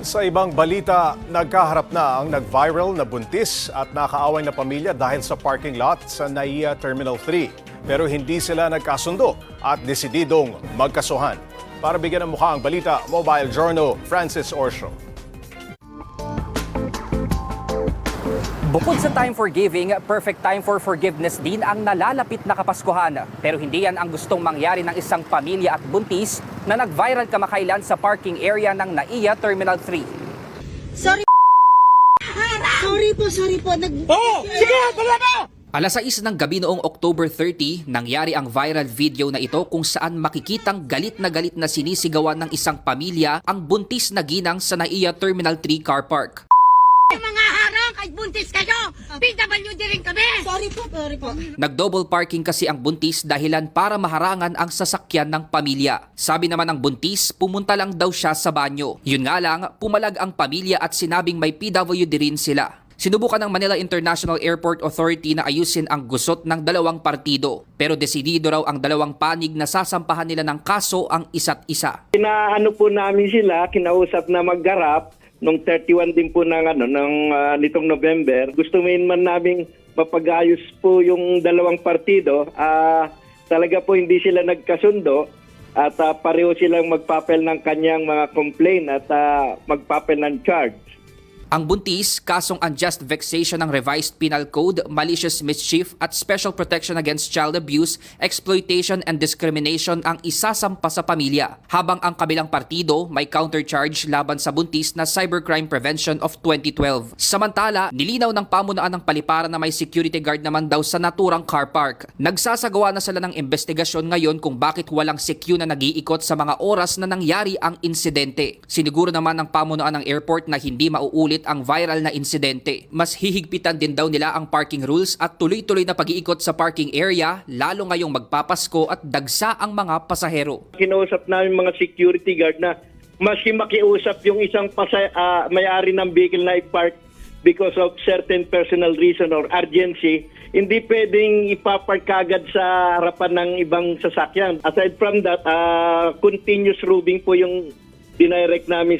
Sa ibang balita, nagkaharap na ang nag-viral na buntis at nakaaway na pamilya dahil sa parking lot sa NAIA Terminal 3. Pero hindi sila nagkasundo at desididong magkasuhan. Para bigyan ng mukha ang balita, Mobile Journal, Francis Orsho. Bukod sa time for giving, perfect time for forgiveness din ang nalalapit na Kapaskuhan. Pero hindi yan ang gustong mangyari ng isang pamilya at buntis na nag-viral kamakailan sa parking area ng NAIA Terminal 3. Sorry Sorry po, sorry po. Nag... Alas 6 ng gabi noong October 30, nangyari ang viral video na ito kung saan makikitang galit na galit na sinisigawan ng isang pamilya ang buntis na ginang sa NAIA Terminal 3 car park. Buntis kayo. PWD rin kami. Sorry po, sorry po. Nag-double parking kasi ang buntis dahilan para maharangan ang sasakyan ng pamilya. Sabi naman ng buntis, pumunta lang daw siya sa banyo. Yun nga lang, pumalag ang pamilya at sinabing may PWD rin sila. Sinubukan ng Manila International Airport Authority na ayusin ang gusot ng dalawang partido. Pero desidido raw ang dalawang panig na sasampahan nila ng kaso ang isa't isa. Kinaano po namin sila, kinausap na maggarap nung 31 din po ng ano ng ah, nitong November. Gusto min man naming mapag-ayos po yung dalawang partido. Ah, talaga po hindi sila nagkasundo at ah, pareho silang magpapel ng kanyang mga complaint at ah, magpapel ng charge. Ang buntis, kasong unjust vexation ng revised penal code, malicious mischief at special protection against child abuse, exploitation and discrimination ang isasampa sa pamilya. Habang ang kabilang partido may countercharge laban sa buntis na Cybercrime Prevention of 2012. Samantala, nilinaw ng pamunuan ng paliparan na may security guard naman daw sa naturang car park. Nagsasagawa na sila ng investigasyon ngayon kung bakit walang secure na nag-iikot sa mga oras na nangyari ang insidente. Siniguro naman ng pamunuan ng airport na hindi mauulit ang viral na insidente. Mas hihigpitan din daw nila ang parking rules at tuloy-tuloy na pag-iikot sa parking area lalo ngayong magpapasko at dagsa ang mga pasahero. Kinausap namin mga security guard na maski makiusap yung isang pasa, ah, may-ari ng vehicle na i-park because of certain personal reason or urgency, hindi pwedeng ipapark kagad sa harapan ng ibang sasakyan. Aside from that, ah, continuous roving po yung dinirect namin